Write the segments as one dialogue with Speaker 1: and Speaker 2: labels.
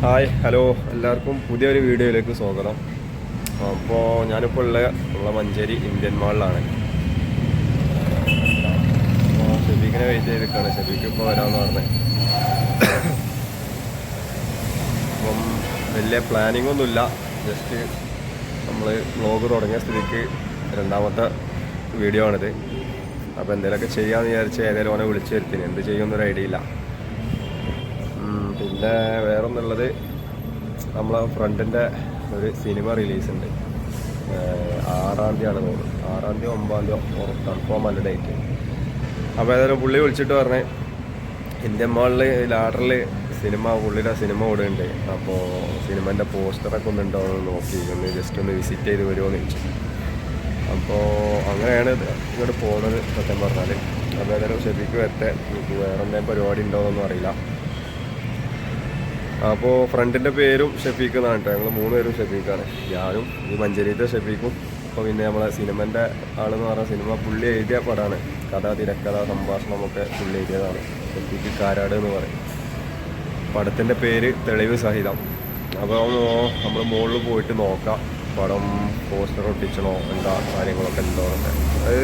Speaker 1: Hi hello എല്ലാവർക്കും പുതിയൊരു വീഡിയോയിലേക്ക് സ്വാഗതം. അപ്പോൾ ഞാനിപ്പോൾ ഉള്ള ഉള്ള മഞ്ചേരി ഇന്ത്യൻ മാളിലാണ്. ഷെബീഖിനെ വെയിറ്റ് ചെയ്തിരിക്കുകയാണ്. ഷെബീഖ് ഇപ്പോൾ വരാമെന്ന് പറഞ്ഞത് അപ്പം വലിയ പ്ലാനിംഗ് ഒന്നുമില്ല ജസ്റ്റ് നമ്മൾ വ്ലോഗ് തുടങ്ങിയ സ്ഥിതിക്ക് രണ്ടാമത്തെ വീഡിയോ ആണിത്. അപ്പോൾ എന്തെങ്കിലുമൊക്കെ ചെയ്യാമെന്ന് വിചാരിച്ച് ഏതായാലും അവനെ വിളിച്ചു വരുത്തിന്. എന്ത് ചെയ്യുമെന്നൊരു ഐഡിയ ഇല്ല. പിന്നെ വേറൊന്നുള്ളത് നമ്മളെ ഫ്രണ്ടിന്റെ ഒരു സിനിമ റിലീസ് ഉണ്ട് ആറാം തീയതിയാണ് തോന്നുന്നത് ആറാം തീയതി ഒമ്പതാം തീയതി കൺഫേം അല്ല ഡേറ്റ്. അപ്പോൾ ഏതായാലും പുള്ളി വിളിച്ചിട്ട് പറഞ്ഞേ ഇന്ത്യൻ മാളിൽ ലാഡറിൽ സിനിമ പുള്ളിയുടെ സിനിമ ഓടുന്നുണ്ട് അപ്പോൾ സിനിമേന്റെ പോസ്റ്ററൊക്കെ ഒന്ന് ഉണ്ടോ എന്ന് നോക്കി ഒന്ന് ജസ്റ്റ് ഒന്ന് വിസിറ്റ് ചെയ്ത് വരുമോ എന്ന് ചോദിച്ചു. അപ്പോൾ അങ്ങനെയാണ് ഇങ്ങോട്ട് പോകുന്നത് സത്യം പറഞ്ഞാൽ അപ്പോൾ ഏതായാലും ശരിക്കും എനിക്ക് വേറെ എന്തെങ്കിലും പരിപാടി ഉണ്ടോ എന്നൊന്നും അറിയില്ല. അപ്പോൾ ഫ്രണ്ടിന്റെ പേരും ഷെഫീഖ് എന്നാണ് കേട്ടോ ഞങ്ങൾ മൂന്ന് പേരും ഷെഫീഖാണ്. ഞാനും ഈ മഞ്ചേരിയിലത്തെ ഷെഫീഖും. അപ്പോൾ പിന്നെ നമ്മളെ സിനിമന്റെ ആളെന്ന് പറഞ്ഞ സിനിമ പുള്ളി എഴുതിയ പടമാണ് കഥ തിരക്കഥ സംഭാഷണമൊക്കെ പുള്ളി എഴുതിയതാണ്. ഷെഫീഖ് കാരാട് എന്ന് പറയും. പടത്തിന്റെ പേര് തെളിവ് സഹിതം. അപ്പോൾ നമ്മൾ മുകളിൽ പോയിട്ട് നോക്കാം. പടം പോസ്റ്റർ ഒട്ടിച്ചണോ എന്താ കാര്യങ്ങളൊക്കെ എന്നൊക്കെ അത്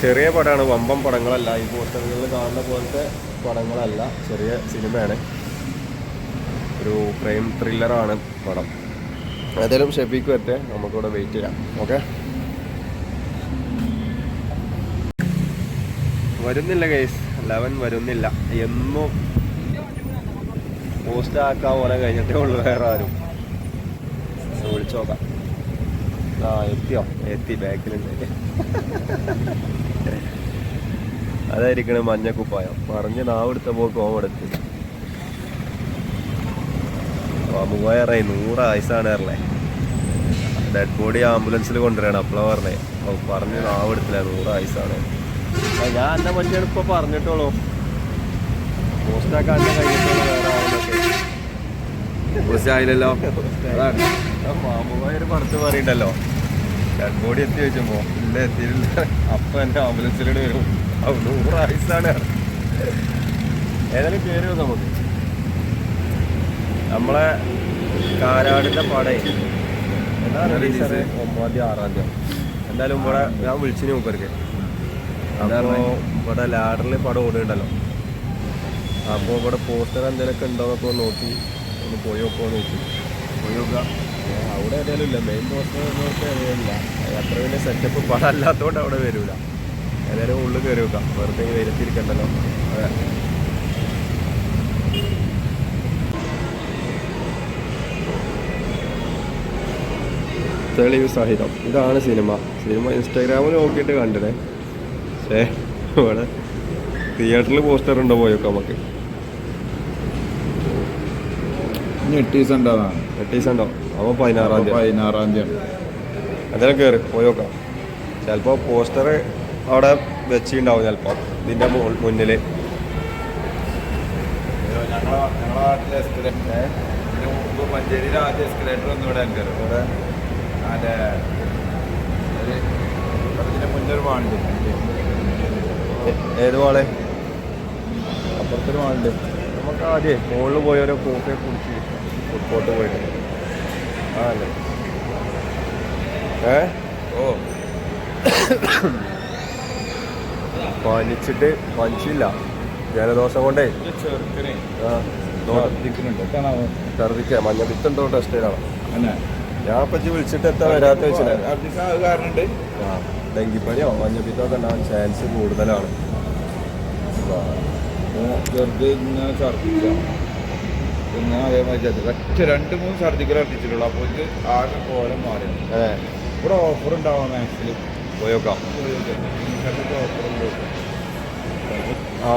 Speaker 1: ചെറിയ പടമാണ് വമ്പം പടങ്ങളല്ല. ഈ പോസ്റ്ററുകളിൽ കാണുന്ന പോലത്തെ പടങ്ങളല്ല. ചെറിയ സിനിമയാണ്. ഒരു ക്രൈം ത്രില്ലറാണ് പടം. ഏതായാലും ഷെഫീക്ക് വരട്ടെ നമുക്കിവിടെ വെയിറ്റ് ചെയ്യാം. ഓക്കെ വരുന്നില്ല ഗൈസ് ലവൻ വരുന്നില്ല. എന്നും പോസ്റ്റ് ആക്കാൻ പോലെ കഴിഞ്ഞിട്ടേ ഉള്ളൂ വേറെ ആരും. വിളിച്ചു നോക്കാം. ആ എത്തിയോ? എത്തി ബാക്കിലുണ്ട്. അതായിരിക്കണം മഞ്ഞക്കുപ്പായം. പറഞ്ഞ് നാവെടുത്ത പോക്ക് ഓമെടുത്ത് മൂവായിരമായി നൂറ് ആയുസാണ് പറഞ്ഞേ. ഡെഡ് ബോഡി ആംബുലൻസിൽ കൊണ്ടുവരണം. അപ്പോഴാണ് പറഞ്ഞേ. അപ്പോൾ പറഞ്ഞ് നാവെടുത്തില്ല നൂറ് ആയുസാണ്. ഞാൻ എന്നെ പറ്റിയാണ് ഇപ്പൊ പറഞ്ഞിട്ടുള്ളൂ. പോസ്റ്റാക്കാൻ കഴിഞ്ഞിട്ടുള്ളൂ വേറെ ആളൊക്കെ പോസ്റ്റ് ആയില്ലല്ലോ. അതാണ്. മാമുമായൊരു പുറത്ത് പറയണ്ടല്ലോ. ഡെഡ് ബോഡി എത്തി വെച്ചപ്പോ ഇല്ല എത്തിയില്ല അപ്പൊ എന്റെ ആംബുലൻസിലൂടെ വരും. നൂറ് ആയുസാണ് ഏതായാലും കയറി നമുക്ക്. നമ്മളെ കാരാടിന്റെ പടേ. എന്നാ റിലീസ് ഒമ്പതാം തീയതി ആറാം തീയതി. എന്തായാലും ഇവിടെ ഞാൻ വിളിച്ചിന് മൂപ്പർക്ക് അപ്പോൾ ഇവിടെ ലാഡറിൽ പടം ഓടുന്നുണ്ടല്ലോ. അപ്പോൾ ഇവിടെ പോസ്റ്റർ എന്തെങ്കിലുമൊക്കെ ഉണ്ടോന്നൊക്കെ നോക്കി. ഒന്ന് പോയി നോക്കുമെന്ന് നോക്കി. പോയി നോക്കുക അവിടെ ഏതായാലും ഇല്ല. മെയിൻ പോസ്റ്റർ ഇല്ല. അത്ര വലിയ സെറ്റപ്പ് പടം അല്ലാത്തതുകൊണ്ട് അവിടെ വരില്ല ഏതായാലും ഉള്ളിൽ കയറി വെക്കാം വെറുതെ വരുത്തിരിക്കണ്ടല്ലോ അതെ. തെളിവ് സഹിതം. ഇതാണ് സിനിമ. സിനിമ ഇൻസ്റ്റാഗ്രാമിൽ നോക്കിയിട്ട് കണ്ടതേ പക്ഷേ ഇവിടെ തിയേറ്ററിൽ പോസ്റ്റർ ഉണ്ടോ പോയൊക്കെ നമുക്ക്?
Speaker 2: ഞെട്ടീസ് ഉണ്ടാവാണ്
Speaker 1: എട്ടീസ് ഉണ്ടോ അപ്പോൾ പതിനാറാം തീയതി.
Speaker 2: പതിനാറാം തീയതി
Speaker 1: എന്തായാലും കയറി പോയോക്കാം. ചിലപ്പോൾ പോസ്റ്റർ അവിടെ വെച്ചിട്ടുണ്ടാവും ചിലപ്പോൾ ഇതിന്റെ മുന്നിൽ
Speaker 2: ഞങ്ങളെ ഞങ്ങളെ നാട്ടിലെ എസ്കലേറ്റർ ഇതിന് മുമ്പ് മഞ്ചേരിയിലെ ആദ്യ എസ്കലേറ്റർ ഒന്നും ഇവിടെ ഇവിടെ അതിന്റെ
Speaker 1: ഏത് വാളെ
Speaker 2: അപ്പുറത്തൊരു വാളുണ്ട്
Speaker 1: നമുക്ക് ആദ്യം മുകളിൽ പോയി ഓരോ കോഫി കുടിച്ച് ഫുട്ബോട്ട് പോയിട്ട്. ആ അല്ലേ ഏ?
Speaker 2: ഓ.
Speaker 1: പനിച്ചിട്ട് പനിച്ചില്ല. ജലദോഷം കൊണ്ടേ. ആ
Speaker 2: ഛർദ്ദിക്കുന്നുണ്ട്.
Speaker 1: മഞ്ഞ മഞ്ഞപ്പിത്തുണ്ടോ ടെസ്റ്റ്
Speaker 2: ചെയ്താണ്.
Speaker 1: ഞാൻ പറ്റി വിളിച്ചിട്ട് എത്താൻ വരാത്ത
Speaker 2: വെച്ചിട്ടുണ്ട്
Speaker 1: ആ ഡെങ്കിപ്പനിയോ മഞ്ഞപ്പിത്തമൊക്കെ ഉണ്ടാവാൻ ചാൻസ് കൂടുതലാണ്.
Speaker 2: വെറുതെ ഇങ്ങനെ ഛർദ്ദിക്കാം. പിന്നെ അതേമാതിരി ഒറ്റ രണ്ട് മൂന്ന് ഛർദ്ദിക്കൽ ഛർദ്ദിച്ചിട്ടുള്ളൂ. അപ്പോൾ ഇത് ആകെ കോലം മാറി. ഇവിടെ ഓഫർ ഉണ്ടാവാം മാക്സിൽ
Speaker 1: പോയോക്കാം. ആ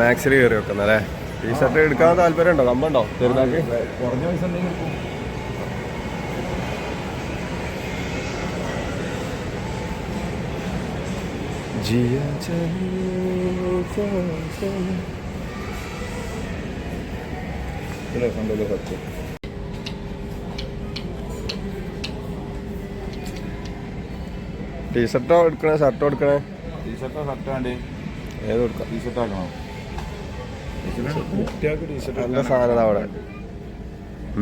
Speaker 1: മാക്സിൽ കയറി വെക്കുന്നല്ലേ ടീ ടീഷർട്ട് എടുക്കാൻ താല്പര്യം ഉണ്ടോ? കമ്പുണ്ടോ പെരുന്നാൾക്ക്?
Speaker 2: കുറഞ്ഞ പൈസ ഉണ്ടെങ്കിൽ
Speaker 1: ജിയ ചലേ
Speaker 2: ഇത് രസമുണ്ടല്ലോ സത്യം
Speaker 1: ടീഷർട്ടോ എടുക്കണേ? ഷർട്ടോ എടുക്കണേ?
Speaker 2: ടീഷർട്ടോ ഷർട്ടോ വേണ്ടി?
Speaker 1: ഏത് കൊടുക്കാം
Speaker 2: ടീഷർട്ട് ആക്കണോ?
Speaker 1: നല്ല സാധനം അവിടെ.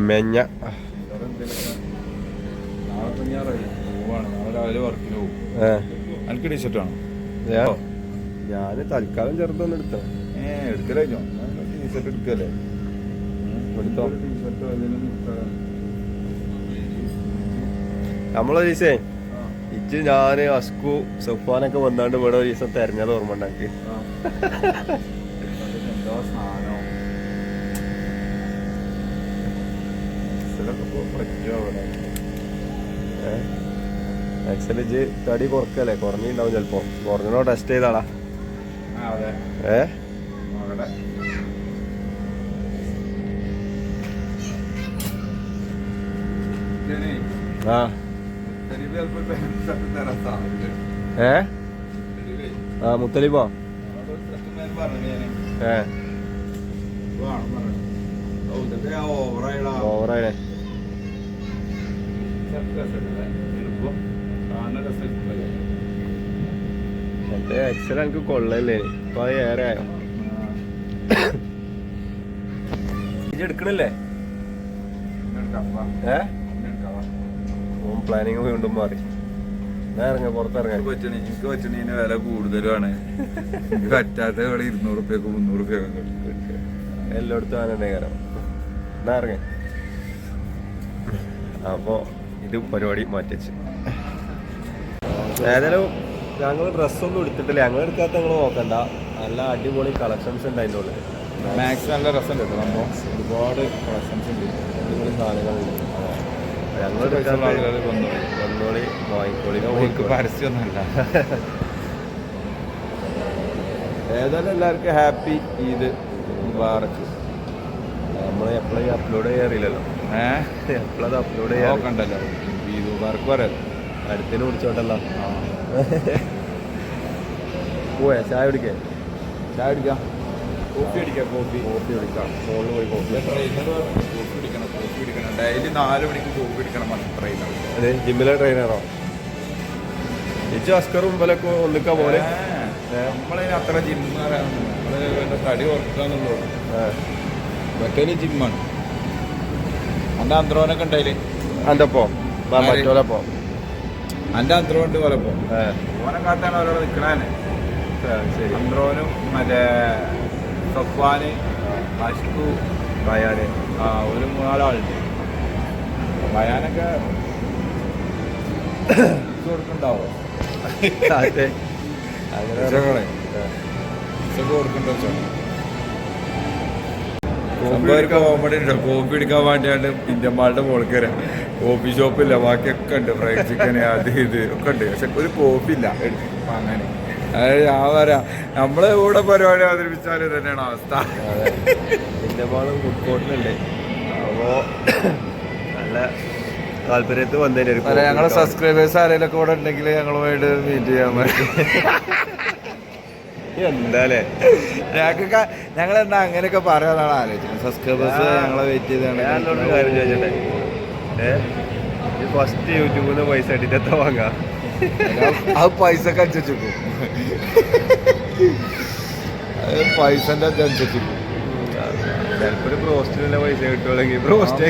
Speaker 1: മെഞ്ഞ.
Speaker 2: നാളെ രാവിലെ വർക്കിന് പോകും എനിക്ക് ടീഷർട്ട് ആണോ
Speaker 1: ഞാൻ ഞാൻ തൽക്കാലം ചെറുതൊന്നും എടുത്തോ.
Speaker 2: ഏ എടുക്കലോ ടീഷർട്ട് എടുക്കല്ലേ?
Speaker 1: എടുത്തോ. നമ്മളൊരു ദിവസേ ഇജ്ജ് ഞാൻ അസ്കു സഫാനൊക്കെ വന്നാണ്ട് ഇവിടെ ഒരു ദിവസം തെരഞ്ഞത് ഓർമ്മ ഉണ്ടാക്കി
Speaker 2: എന്തോ
Speaker 1: ആക്ച്വലി ഇജ്ജ് തടി കുറക്കല്ലേ? കുറഞ്ഞിണ്ടാവും ചിലപ്പോ. കുറഞ്ഞോ ടെസ്റ്റ് ചെയ്താളാ. ഏ? ആ. ഏ? ആ
Speaker 2: ഞാൻ?
Speaker 1: ഏ.
Speaker 2: വേണം പറഞ്ഞു. ഓ ഇതൊക്കെ ഓവറായിടാ
Speaker 1: മറ്റേ എക്സൽ എനിക്ക് കൊള്ളല്ലേ? ഇപ്പൊ അത് ഏറെ ആയോ? എടുക്കണില്ലേ? ഏ? പ്ലാനിങ് വീണ്ടും മാറി. ഞാൻ ഇറങ്ങ പുറത്തിറങ്ങാൻ.
Speaker 2: പറ്റണ എനിക്ക് പറ്റണീന് വില കൂടുതലുമാണ്. എനിക്ക് പറ്റാത്ത ഇവിടെ ഇരുന്നൂറ് റുപ്യക്ക് മുന്നൂറ് റുപ്യൊക്കെ
Speaker 1: എല്ലായിടത്തും എന്നാ ഇറങ്ങ. അപ്പോ ഇത് പരിപാടി മാറ്റിച്ച് ഏതായാലും ഞങ്ങൾ ഡ്രസ്സൊന്നും എടുത്തിട്ടില്ല. ഞങ്ങൾ എടുക്കാത്ത ഞങ്ങൾ നോക്കണ്ട. നല്ല അടിപൊളി കളക്ഷൻസ് ഉണ്ട് അതിന്റെ ഉള്ളിൽ
Speaker 2: മാക്സ് നല്ല രസമുണ്ട് കേട്ടോ സംഭവം ഒരുപാട് കളക്ഷൻസ് ഉണ്ട്.
Speaker 1: അടിപൊളി സാധനങ്ങളുണ്ട് ഞങ്ങൾ വന്നോളി വാങ്ങിക്കോളി
Speaker 2: പരസ്യമൊന്നുമല്ല.
Speaker 1: ഏതായാലും എല്ലാവർക്കും ഹാപ്പി ഈദ് മുബാറക്ക് നമ്മൾ എപ്പോഴും അപ്ലോഡ് ചെയ്യാറില്ലല്ലോ.
Speaker 2: ഏഹ്
Speaker 1: എപ്പോഴത് അപ്ലോഡ്
Speaker 2: ചെയ്യാറുണ്ടല്ലോ ഈദ് മുബാറക്ക് പറയാലോ
Speaker 1: അടുത്തിന് കുടിച്ചോട്ടല്ലോ പോയ ചായ കുടിക്കേ?
Speaker 2: ചായ കുടിക്കാം. കോഫി അടിക്കാം കോഫി.
Speaker 1: കോഫി കുടിക്കാം. ഫോണിൽ പോയി കോഫി
Speaker 2: കോഫി കുടിക്കണം കോഫി കുടിക്കണം. ഡെയിലി നാല് മണിക്ക് കോഫി കുടിക്കണം ട്രെയിനർ
Speaker 1: അതെ ജിമ്മിലെ ട്രെയിനറോ ഇച്ചു അസ്കറും മുമ്പലൊക്കെ ഒന്നിക്കാ പോലെ
Speaker 2: നമ്മളതിന് അത്ര ജിം നമ്മൾ തടി ഉറക്കാന്നുള്ളൂ
Speaker 1: ആ.
Speaker 2: മറ്റേ ജിമ്മാണ് അന്റെ അന്ത്രോനൊക്കെ ഉണ്ടായില്ലേ
Speaker 1: അന്റെ പോ
Speaker 2: ആര്?
Speaker 1: മറ്റോലപ്പോ
Speaker 2: അന്റെ അന്ത്രോണ്ട് പോലെ പോ.
Speaker 1: ആ
Speaker 2: ഓനെ കാത്താണ് അവരോട്
Speaker 1: നിക്കണേ
Speaker 2: അന്ത്രോനും മറ്റേ സഫ്വാന് അഷ്കു
Speaker 1: ബയാന്.
Speaker 2: ആ ഒരു മൂന്നാലാളുണ്ട്. ഭയാനൊക്കെ കൊടുക്കണ്ടാവോ?
Speaker 1: അതെ. കോഫി
Speaker 2: എടുക്കാൻ വേണ്ടിയാണ് ഇന്ത്യൻ മാളുടെ മോൾക്ക് വരാം. കോഫി ഷോപ്പില്ല ബാക്കിയൊക്കെ ഉണ്ട്. ഫ്രൈഡ് ചിക്കൻ അത് ഇത് ഒക്കെ ഉണ്ട്. പക്ഷെ ഒരു കോഫി ഇല്ല. അങ്ങനെ. അതായത് ഞാൻ പറയാം നമ്മളെ കൂടെ പരിപാടി അവതരിപ്പിച്ചാൽ തന്നെയാണ് അവസ്ഥ.
Speaker 1: എന്റെ മോളും ഫുഡ് കോർട്ടിലുണ്ട് അപ്പോ നല്ല താല്പര്യത്തിൽ വന്നതിന്
Speaker 2: അല്ല ഞങ്ങളെ സബ്സ്ക്രൈബേഴ്സ് ആരെങ്കിലും കൂടെ ഉണ്ടെങ്കിൽ ഞങ്ങളുമായിട്ട് മീറ്റ് ചെയ്യാൻ പറ്റും
Speaker 1: എന്താലേ?
Speaker 2: ഞങ്ങൾക്ക് ഞങ്ങൾ എന്താ അങ്ങനെയൊക്കെ പറയാന്നാണ് ആലോചിക്കുന്നത് സബ്സ്ക്രൈബേഴ്സ് ഞങ്ങളെ വെയിറ്റ്
Speaker 1: ഞാൻ കാര്യം ചോദിച്ചോട്ടെ? ഏ ഫസ്റ്റ് യൂട്യൂബിൽ നിന്ന് പൈസ ഇട്ടിട്ട് എത്ര വാങ്ങാം?
Speaker 2: അത് പൈസ ഒക്കെ അനുസരിച്ചു പൈസന്റെ അനുസരിച്ചു
Speaker 1: ചിലപ്പോ ഒരു ബ്രോസ്റ്റിനുള്ള പൈസ കിട്ടുവാണെങ്കിൽ ബ്രോസ്റ്റ്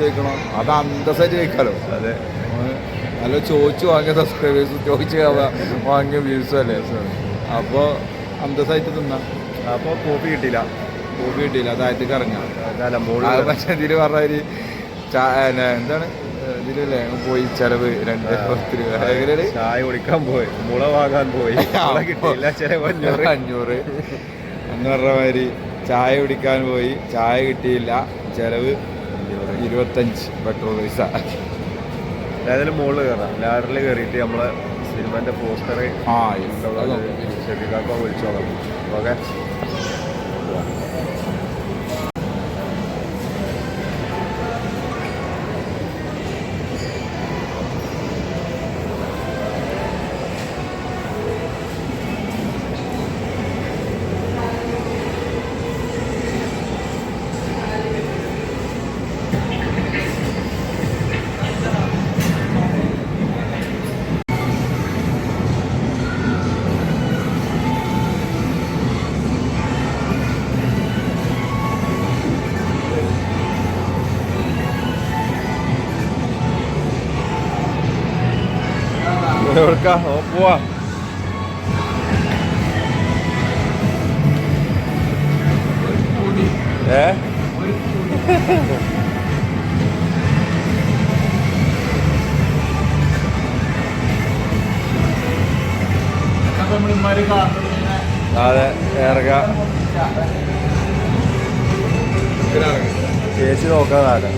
Speaker 2: വെക്കണം അത് അന്തസ്സായിട്ട് വെക്കാലോ
Speaker 1: അതെ.
Speaker 2: നല്ല ചോദിച്ചു വാങ്ങിയ സബ്സ്ക്രൈബേഴ്സ് ചോദിച്ച് വാങ്ങിയ വ്യൂസും അല്ലേ? അപ്പോൾ അന്തസ്സായിട്ട് തിന്നാം.
Speaker 1: അപ്പോൾ കോപ്പി കിട്ടിയില്ല.
Speaker 2: കോപ്പി കിട്ടിയില്ല. അതായത്
Speaker 1: കറങ്ങാം.
Speaker 2: അല്ല
Speaker 1: മോൾ
Speaker 2: പക്ഷെ ഇതിൽ പറഞ്ഞ എന്താണ്? ഇതിലല്ലേ? പോയി ചെലവ് രണ്ട് പത്ത് രൂപ
Speaker 1: ചായ കുടിക്കാൻ പോയി. മുള വാങ്ങാൻ പോയി. കിട്ടില്ല കിട്ടിയില്ല ചിലവ് അഞ്ഞൂറ്
Speaker 2: അഞ്ഞൂറ് എന്ന് പറഞ്ഞ മാതിരി ചായ കുടിക്കാൻ പോയി. ചായ കിട്ടിയില്ല. ചെലവ് ഇരുപത്തഞ്ച്. പെട്രോൾ പൈസ.
Speaker 1: ഏതായാലും മുകളിൽ കയറാം ലാഡറിൽ കയറിയിട്ട് നമ്മളെ സിനിമന്റെ പോസ്റ്റർ
Speaker 2: ആ
Speaker 1: ഷെഫിക്കാക്കോ വിളിച്ചോളാം. ഓക്കെ? എവിടുക്കാ ഓ പോവാ ഏ അതെ ഇറങ്ങ ചേച്ചി നോക്കാതാക്കാം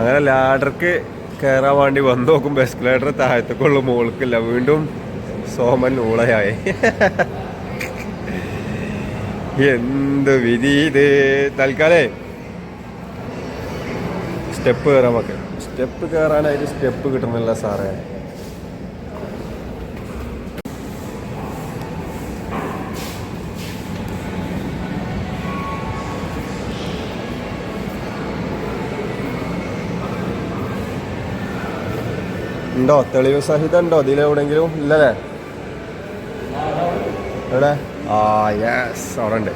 Speaker 1: അങ്ങനെ ലാഡർക്ക് കയറാൻ വേണ്ടി വന്ന് നോക്കുമ്പോൾ എസ്കലേറ്റർ താഴത്തേക്കുള്ള മുകൾക്കില്ല വീണ്ടും സോമൻ ഊളയായി. എന്ത് വിധി ഇത്? തൽക്കാലേ. സ്റ്റെപ്പ് കയറാൻ മക്കൾ സ്റ്റെപ്പ് കയറാനായിട്ട് സ്റ്റെപ്പ് കിട്ടുന്നില്ല സാറേ. ഉണ്ടോ? തെളിവ് സഹിതം ഉണ്ടോ ഇതിലെവിടെങ്കിലും ഇല്ലല്ലേ? എവിടെ? ആ യെസ് അവിടെ ഉണ്ട്.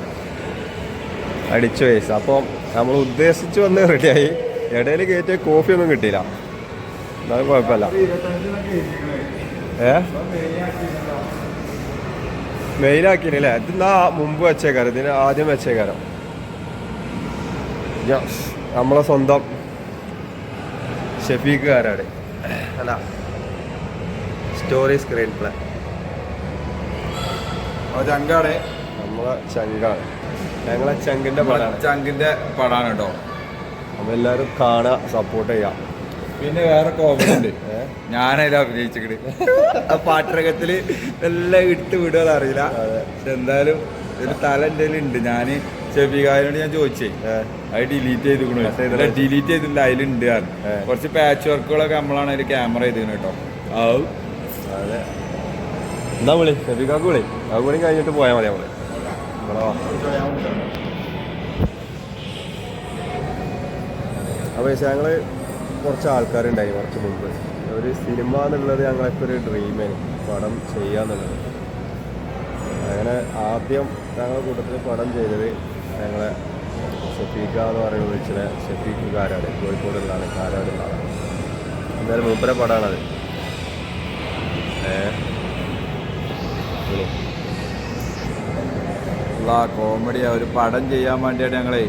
Speaker 1: അടിച്ചു വയസ്സ് അപ്പോൾ നമ്മൾ ഉദ്ദേശിച്ച് വന്ന് റെഡിയായി ഇടയിൽ കയറ്റിയ കോഫി ഒന്നും കിട്ടിയില്ല. എന്നാലും കുഴപ്പമില്ല. ഏ? മെയിലാക്കിയില്ലേ ഇത് എന്നാ മുമ്പ് വെച്ചേക്കാരം. ഇതിന് ആദ്യം വെച്ചേക്കാരം. നമ്മളെ സ്വന്തം ഷെഫീക്കുകാരാണ് അല്ല സ്റ്റോറി സ്ക്രീൻ പ്ലേ.
Speaker 2: ചങ്കാടെ
Speaker 1: നമ്മളെ ചങ്കാണ്. ഞങ്ങളെ ചങ്കിന്റെ പടാണ്.
Speaker 2: ചങ്കിന്റെ പടാണ് കേട്ടോ.
Speaker 1: അപ്പൊ എല്ലാരും കാണുക സപ്പോർട്ട് ചെയ്യാം
Speaker 2: പിന്നെ വേറെ കോമഡി ഉണ്ട്? ഞാനതിൽ അഭിനയിച്ചിട്ട് ആ പാട്ടരകത്തിൽ എല്ലാം ഇട്ട് വിടുക അറിയില്ല. പക്ഷെ എന്തായാലും ഒരു തല എന്റെ ഉണ്ട്. ഞാൻ ഷെഫികാരനോട് ഞാൻ ചോദിച്ചേ. അത് ഡിലീറ്റ്
Speaker 1: ചെയ്തിരിക്കണു.
Speaker 2: ഡിലീറ്റ് ചെയ്തിട്ടുണ്ട് അതിലുണ്ട്. കുറച്ച് പാച്ച് വർക്കുകളൊക്കെ നമ്മളാണ് അതിൽ ക്യാമറ ചെയ്തിരുന്നു കേട്ടോ. ആ
Speaker 1: അതെ. എന്താ വിളി? നബിക്കാക്ക് വിളി? ആ കൂടി കഴിഞ്ഞിട്ട് പോയാൽ മതി നമ്മൾ. അപ്പൊ പക്ഷേ ഞങ്ങൾ കുറച്ച് ആൾക്കാരുണ്ടായി കുറച്ച് മുമ്പ്. ഒരു സിനിമ എന്നുള്ളത് ഞങ്ങളൊക്കെ ഒരു ഡ്രീമാണ് പടം ചെയ്യാന്നുള്ളത് അങ്ങനെ ആദ്യം ഞങ്ങളുടെ കൂട്ടത്തിൽ പടം ചെയ്തത് ഞങ്ങളെ ഷഫീഖ എന്ന് പറയുന്ന വിളിച്ചിനെ ഷഫീഖ് കാരാട്. കോഴിക്കോടുള്ളതാണ് കാരാടുള്ളതാണ് എന്തായാലും മൂപ്പര പടമാണത് വിളി.
Speaker 2: ഒരു പടം ചെയ്യാൻ വേണ്ടിയാണ് ഞങ്ങളെ.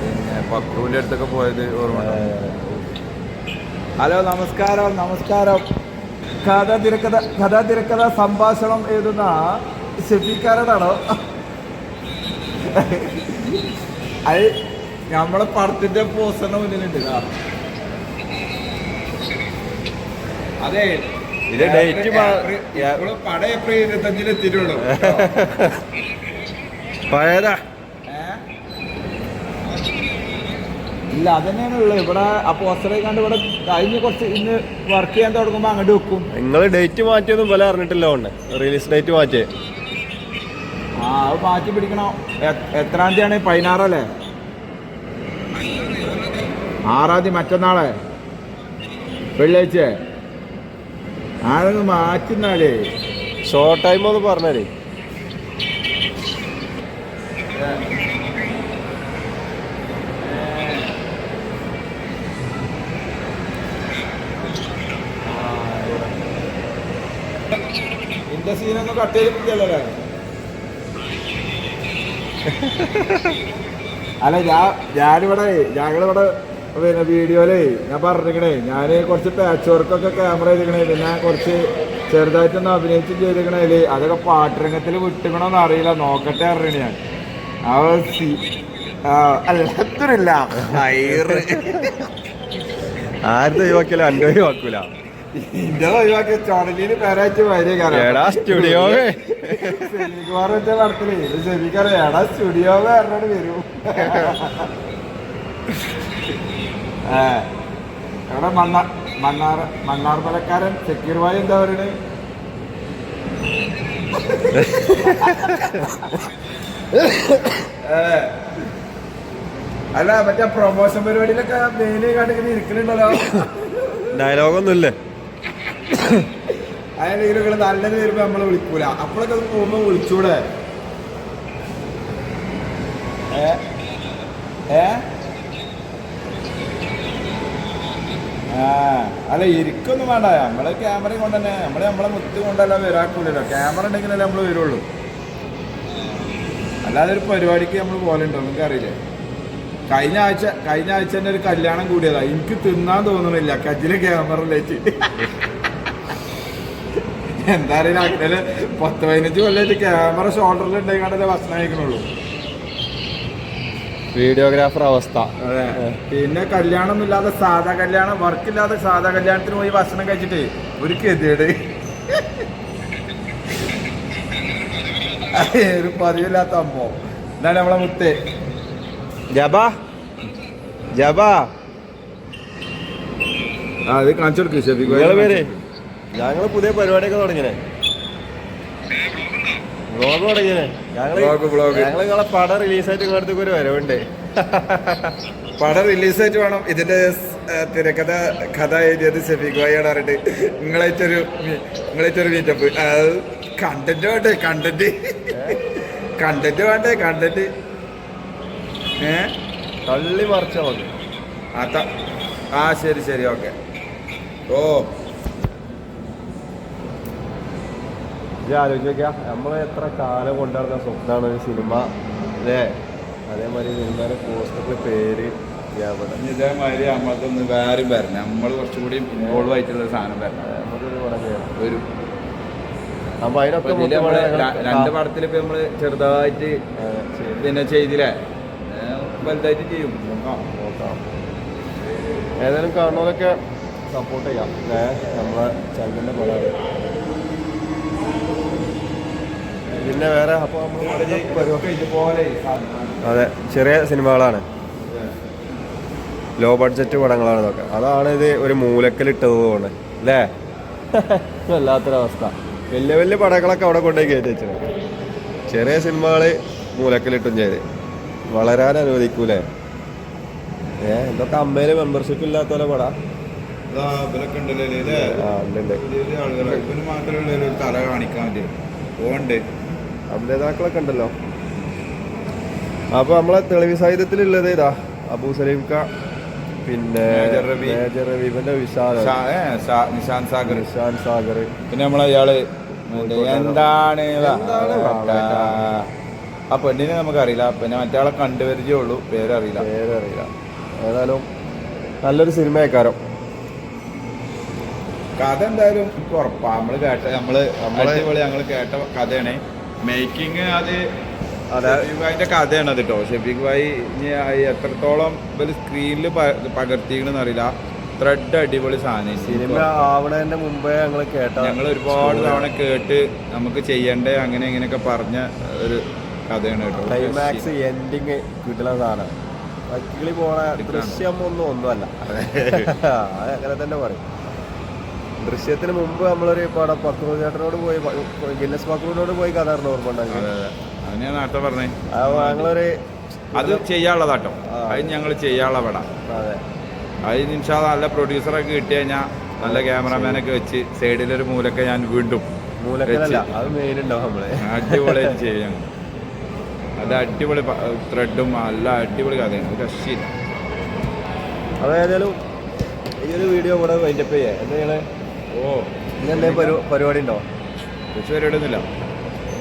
Speaker 2: പിന്നെ പക്രൂന്റെ അടുത്തൊക്കെ പോയത് ഓർമ്മ ഹലോ നമസ്കാരം നമസ്കാരം. കഥ തിരക്കഥ കഥ തിരക്കഥ സംഭാഷണം എഴുതുന്ന ഷെഫിക്കാരനാണോ അത് നമ്മളെ പടത്തിന്റെ പോസ്റ്ററിന് മുന്നിലുണ്ട്. അതെ.
Speaker 1: ഇത് ഡേറ്റ് മാ-
Speaker 2: ഇപ്പോഴും പടം ഏപ്രിൽ ഇരുപത്തഞ്ചിന് എത്തിയിട്ടുള്ളൂ
Speaker 1: പഴയതാ?
Speaker 2: ഇല്ല അതന്നെയാണ് ഉള്ളത്. ഇവിടെ ആ പോസ്റ്ററെ കണ്ട് ഇവിടെ കഴിഞ്ഞ് കുറച്ച് ഇന്ന് വർക്ക് ചെയ്യാൻ തുടങ്ങുമ്പോൾ അങ്ങോട്ട് വെക്കും.
Speaker 1: നിങ്ങൾ ഡേറ്റ് മാറ്റിയൊന്നും പോലെ അറിഞ്ഞിട്ടില്ല ഉണ്ട് റിലീസ് ഡേറ്റ് മാറ്റിയേ.
Speaker 2: ആ അത് മാറ്റി പിടിക്കണം. എത്രാം തീയതിയാണ്? പതിനാറല്ലേ? ആറാം തീയതി മറ്റന്നാളെ? വെള്ളിയാഴ്ച ആളൊന്ന് മാറ്റുന്നാലേ.
Speaker 1: ഷോർട്ട് ടൈം ഒന്ന് പറഞ്ഞേ
Speaker 2: എന്റെ സീനൊന്നും കട്ട് ചെയ്തിട്ടില്ലല്ലേ അല്ല? ഞാൻ ഞാനിവിടെ ഞങ്ങളിവിടെ പിന്നെ വീഡിയോയിലേ ഞാൻ പറഞ്ഞിരിക്കണേ ഞാൻ കുറച്ച് പാച്ച് വർക്കൊക്കെ ക്യാമറ ചെയ്തിരിക്കണേ പിന്നെ കുറച്ച് ചെറുതായിട്ടൊന്ന് അഭിനയിച്ച് ചെയ്തിരിക്കണേൽ അതൊക്കെ പാട്ടുരംഗത്തിൽ വിട്ടുക്കണമെന്ന് അറിയില്ല നോക്കട്ടെ അറിയണേ ഞാൻ. ആ സി അല്ലാത്തില്ല
Speaker 1: ആരുടെ ഒഴിവാക്കില്ല എന്റെ ഒഴിവാക്കൂല.
Speaker 2: ഇന്ത്യ ഒഴിവാക്കിയ ചുടലിന് പേരായിട്ട് വരിക
Speaker 1: എടാ സ്റ്റുഡിയോ
Speaker 2: സെമിക്കുമാറിന്റെ പടത്തിൽ ഇത് സെമിക്കറിയാം എടാ സ്റ്റുഡിയോ പറഞ്ഞോട് വരൂ. എവിടെ? മണ്ണാർ മണ്ണാർ മണ്ണാർമലക്കാരൻ സെക്യൂർ വായി എന്താ പറയണേ? അല്ല മറ്റേ പ്രൊമോഷൻ പരിപാടിയിലൊക്കെ മെയിന് കണ്ടിങ്ങനെ ഇരിക്കുന്നുണ്ടല്ലോ
Speaker 1: ഡയലോഗൊന്നും ഇല്ലേ
Speaker 2: അതിനെങ്കിലും നല്ലത് വരുമ്പോ നമ്മളെ വിളിക്കൂല. അപ്പോഴൊക്കെ അത് പോകുമ്പോ വിളിച്ചൂടെ? ഏ? ഏ ആ അല്ല ഇരിക്കൊന്നും വേണ്ട. നമ്മൾ ക്യാമറ കൊണ്ട് തന്നെ നമ്മൾ നമ്മളെ മുത്ത് കൊണ്ടല്ല വരാക്കൂലല്ലോ. ക്യാമറ ഉണ്ടെങ്കിലല്ലേ നമ്മൾ വരുള്ളൂ. അല്ലാതെ ഒരു പരിപാടിക്ക് നമ്മൾ പോലുണ്ടോ നിങ്ങൾക്ക് അറിയില്ലേ? കഴിഞ്ഞ ആഴ്ച കഴിഞ്ഞ ആഴ്ച തന്നെ ഒരു കല്യാണം കൂടിയതാ. എനിക്ക് തിന്നാൻ തോന്നുന്നില്ല കജിലെ ക്യാമറ ലേറ്റ് എന്താ അറിയില്ല. അങ്ങനെ പത്ത് പതിനഞ്ച് കൊല്ലായിട്ട് ക്യാമറ ഷോൾഡറിൽ ഉണ്ടെങ്കിൽ ഭക്ഷണം കഴിക്കണുള്ളൂ.
Speaker 1: വീഡിയോഗ്രാഫർ അവസ്ഥ.
Speaker 2: അതെ. പിന്നെ കല്യാണം ഇല്ലാതെ സാധാ കല്യാണം വർക്കില്ലാതെ സാധാ കല്യാണത്തിന് പോയി ഭക്ഷണം കഴിച്ചിട്ട് ഒരു കെതിയുടെ ഒരു പതിവില്ലാത്ത സംഭവം. എന്താണ് നമ്മളെ മുത്തേ.
Speaker 1: ജബ. ജബ.
Speaker 2: ആ ഇത് കാണിച്ചു കൊടുക്കും
Speaker 1: നിങ്ങളെ പേര്? ഞങ്ങൾ പുതിയ പരിപാടിയൊക്കെ തുടങ്ങിയേ. വ്ളോഗ് തുടങ്ങിനെ നിങ്ങളെ പടം റിലീസായിട്ട് നിങ്ങളടുത്തേക്ക് ഒരു വരവുണ്ട്.
Speaker 2: പടം റിലീസായിട്ട് വേണം. ഇതിന്റെ തിരക്കഥ കഥ എഴുതിയത് ഷെഫിക്ക് ഭായിയാണ് പറഞ്ഞിട്ട്. നിങ്ങളായിട്ടൊരു മീ- നിങ്ങളായിട്ടൊരു മീറ്റപ്പ് കണ്ടന്റ് വേണ്ടേ? കണ്ടന്റ് കണ്ടന്റ് വേണ്ടേ? കണ്ടന്റ് ഏ?
Speaker 1: തള്ളി മറിച്ചാ മതി.
Speaker 2: ആ ത- ആ ശരി ശരി. ഓക്കെ. ഓ.
Speaker 1: ഇത് ആലോചിച്ച് നോക്കിയാ നമ്മൾ എത്ര കാലം കൊണ്ടുവരുന്ന സ്വപ്നമാണ് ഒരു സിനിമ അല്ലേ? അതേമാതിരി സിനിമയുടെ പോസ്റ്ററിലെ പേര്
Speaker 2: ഇതേമാതിരി നമ്മളൊന്ന് വേറെ വരണം. നമ്മൾ കുറച്ചുകൂടി ഇൻവോൾവ് ആയിട്ടുള്ള സാധനം വരണം. ഒരു
Speaker 1: അപ്പൊ അതിനൊക്കെ
Speaker 2: രണ്ട് പടത്തിൽ ഇപ്പൊ നമ്മൾ ചെറുതായിട്ട് പിന്നെ ചെയ്തില്ലേ? വലുതായിട്ട് ചെയ്യും.
Speaker 1: ഏതായാലും കാണുന്നതൊക്കെ സപ്പോർട്ട് ചെയ്യാം. നമ്മളെ ചങ്കന്റെ പടമാണ് പിന്നെ വേറെ. അതെ ചെറിയ സിനിമകളാണ്. ലോ ബഡ്ജറ്റ് പടങ്ങളാണ് ഇതൊക്കെ. അതാണ് ഇത് ഒരു മൂലക്കലിട്ടത് തോന്നുന്നത് അല്ലേ? വല്ലാത്തൊരവസ്ഥ. വലിയ വലിയ പടങ്ങളൊക്കെ അവിടെ കൊണ്ടുപോയി കയറ്റി വെച്ചത് ചെറിയ സിനിമകൾ മൂലക്കലിട്ടും ചെയ്ത്. വളരാൻ അനുവദിക്കൂലേ? ഏ എന്തൊക്കെ അമ്മയിൽ മെമ്പർഷിപ്പ് ഇല്ലാത്ത പോലെ പടാ. ഉണ്ട് ഉണ്ട്.
Speaker 2: മാത്രമേ ഉള്ളൂ തല കാണിക്കാൻ പറ്റും പോണ്ട്
Speaker 1: അഭിനേതാക്കളൊക്കെ ഉണ്ടല്ലോ. അപ്പൊ നമ്മളെ തെളിവ് സാഹിത്യത്തിലുള്ളത് ഇതാ അബൂ സലീംക്ക പിന്നെ
Speaker 2: മേജർ
Speaker 1: വിശാൽ
Speaker 2: നിശാന്ത് സാഗർ.
Speaker 1: നിശാന്ത് സാഗർ.
Speaker 2: പിന്നെ നമ്മളെ
Speaker 1: ഇയാൾ
Speaker 2: എന്താണ് ആ പെണ്ണിനെ നമുക്കറിയില്ല. പിന്നെ മറ്റേ കണ്ടുപരിചയമുള്ളൂ പേരറിയില്ല.
Speaker 1: പേരറിയില്ല. ഏതായാലും നല്ലൊരു സിനിമ ആയിക്കാരം
Speaker 2: കഥ എന്തായാലും ഉറപ്പാ. നമ്മൾ കേട്ട നമ്മൾ
Speaker 1: നമ്മളെ
Speaker 2: ഞങ്ങൾ കേട്ട കഥയാണ്. മേക്കിംഗ് അത്
Speaker 1: അതെ.
Speaker 2: ഷെഫീഖ് ഭായിന്റെ കഥയാണ് അത് കേട്ടോ ഷെഫിക് ഭായി ഇനി എത്രത്തോളം ഇവർ സ്ക്രീനിൽ പകർത്തിക്കണെന്ന് അറിയില്ല. ത്രെഡ് അടിപൊളി സാധനം
Speaker 1: സിനിമ ആവണതിന്റെ മുമ്പേ ഞങ്ങൾ കേട്ട
Speaker 2: ഞങ്ങൾ ഒരുപാട് തവണ കേട്ട് നമുക്ക് ചെയ്യണ്ടേ അങ്ങനെ ഇങ്ങനെയൊക്കെ പറഞ്ഞ ഒരു കഥയാണ് കേട്ടോ.
Speaker 1: ക്ലൈമാക്സ് എൻഡിങ് കിട്ടുന്ന സാധനം. വക്കിളി പോണ ദൃശ്യം ഒന്നും ഒന്നുമല്ല. അങ്ങനെ തന്നെ പറയും. ദൃശ്യത്തിന് മുമ്പ് നമ്മളൊരു പടം പത്ത് ചേട്ടനോട് പോയി ഗിന്നസ് മക്കളോട് പോയി കഥ ഓർമ്മ
Speaker 2: പറഞ്ഞേ.
Speaker 1: ഞങ്ങളൊരു
Speaker 2: അത് ചെയ്യാനുള്ളതാട്ടോ. അത് ഞങ്ങൾ ചെയ്യാനുള്ള പടം.
Speaker 1: അതെ.
Speaker 2: അത് നിമിഷ നല്ല പ്രൊഡ്യൂസറൊക്കെ കിട്ടി കഴിഞ്ഞാൽ നല്ല ക്യാമറമാനൊക്കെ വെച്ച് സൈഡിലൊരു മൂലൊക്കെ ഞാൻ വീണ്ടും അടിപൊളി ചെയ്യും. അത് അടിപൊളി ത്രെഡും നല്ല അടിപൊളി കഥയാണ്. ഒരു അതായത്
Speaker 1: അത് ഈ ഒരു വീഡിയോ കൂടെ വൈൻഡപ്പ് ചെയ്യാം. എന്തെങ്കിലും
Speaker 2: ഓ
Speaker 1: ഇന്ന് എന്തെങ്കിലും പരിപാടി ഉണ്ടോ?
Speaker 2: കുറച്ച് പരിപാടിയൊന്നുമില്ല.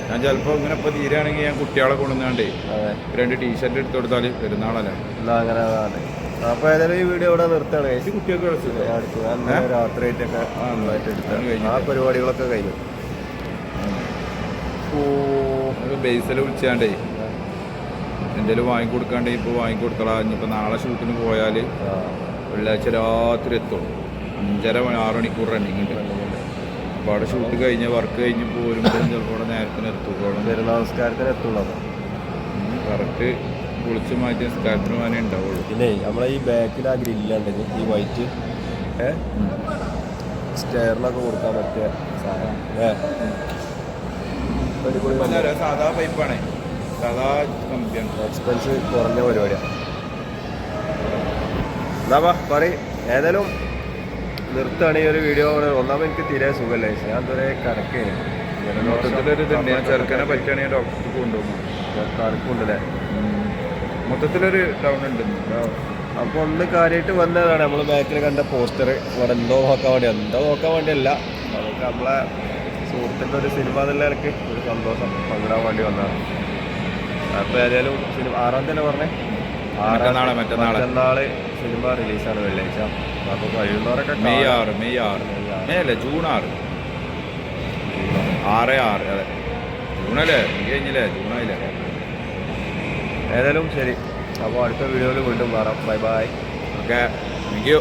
Speaker 2: ഞാൻ ചിലപ്പോൾ ഇങ്ങനെ ഇപ്പോൾ തീരാണെങ്കിൽ ഞാൻ കുട്ടികളെ കൊണ്ടുവന്നാണ്ടേ രണ്ട് ടീഷർട്ട് എടുത്ത് കൊടുത്താൽ പെരുന്നാളല്ലേ?
Speaker 1: അങ്ങനെ അതാണ്. അപ്പൊ ഏതായാലും ഈ വീഡിയോ ഇവിടെ
Speaker 2: നിർത്താണ് കുട്ടികൾക്ക്
Speaker 1: രാത്രിയായിട്ടൊക്കെ
Speaker 2: ആ,
Speaker 1: പരിപാടികളൊക്കെ കഴിഞ്ഞു.
Speaker 2: ബേസിൽ വിളിച്ചാണ്ടേ. എന്തെങ്കിലും വാങ്ങിക്കൊടുക്കാണ്ടേ ഇപ്പോൾ വാങ്ങിക്കൊടുത്തടാ ഇനിയിപ്പോൾ നാളെ ഷൂട്ടിന് പോയാൽ
Speaker 1: ആ,
Speaker 2: വെള്ളിയാഴ്ച രാത്രി എത്തും അഞ്ചര മണി ആറ് മണിക്കൂർ റണ്ണിങ് ഉണ്ട്. അപ്പോൾ അവിടെ ഷൂട്ട് കഴിഞ്ഞ് വർക്ക് കഴിഞ്ഞ് പോരുമ്പോഴും ചിലപ്പോൾ നേരത്തിന് എത്തും.
Speaker 1: പെരുന്നാൾ നമസ്കാരത്തിന് എത്തുള്ളത്
Speaker 2: കറക്റ്റ് കുളിച്ച് മാറ്റി നിസ്കാരത്തിന് പോകാനേ ഉണ്ടാവുള്ളൂ.
Speaker 1: പിന്നെ നമ്മളെ ഈ ബാക്കിൽ ആ ഗ്രില്ലുണ്ടെങ്കിൽ ഈ വൈറ്റ് സ്റ്റെയറിലൊക്കെ കൊടുക്കാൻ പറ്റിയ സാധനം.
Speaker 2: സാധാ പൈപ്പാണ് സാധാ കമ്പിയാണ്
Speaker 1: എക്സ്പെൻസ് കുറഞ്ഞ പരിപാടിയാണ് എന്നാ പറയും. ഏതായാലും നിർത്തുകയാണ് ഈ ഒരു വീഡിയോ ഒന്നാമത് എനിക്ക് തീരെ സുഖമല്ലേ ഞാൻ ഇതുവരെ കറക്കേന്.
Speaker 2: മൊത്തത്തിലൊരു ഇതുണ്ട്. ഞാൻ ചെറുക്കനെ പറ്റുകയാണെങ്കിൽ ഡോക്ടർക്ക് കൊണ്ടുപോകുന്നു
Speaker 1: കറക്കുണ്ടല്ലേ?
Speaker 2: മൊത്തത്തിലൊരു ഡൗൺ ഉണ്ട്.
Speaker 1: അപ്പോൾ ഒന്ന് കാര്യമായിട്ട് വന്നതാണ്. നമ്മൾ ബാക്കിൽ കണ്ട പോസ്റ്റർ ഇവിടെ എന്തോ നോക്കാൻ വേണ്ടി. എന്തോ നോക്കാൻ വേണ്ടിയല്ല. നമുക്ക് നമ്മളെ സുഹൃത്തിന്റെ ഒരു സിനിമ എന്നുള്ള ഒരു സന്തോഷം പങ്കിടാൻ വേണ്ടി വന്നതാണ്. അപ്പോൾ ഏതായാലും സിനിമ ആറാം തന്നെ പറഞ്ഞേ?
Speaker 2: ആറാം നാളെ
Speaker 1: മറ്റന്നാൾ സിനിമ റിലീസാണ് വെള്ളിയാഴ്ച. അപ്പോൾ കഴിയുന്നവരൊക്കെ
Speaker 2: മെയ്. ആറ്
Speaker 1: മെയ് ആറ്.
Speaker 2: മെയ് അല്ലേ? ജൂൺ ആറ്. ആറ്. ആറ് അതെ. ജൂണല്ലേ മെയ് കഴിഞ്ഞില്ലേ? ജൂണായില്ലേ
Speaker 1: ഏതായാലും ശരി. അപ്പോൾ അടുത്ത വീഡിയോയിൽ വീണ്ടും കാണാം. Bye bye.
Speaker 2: Okay. Thank you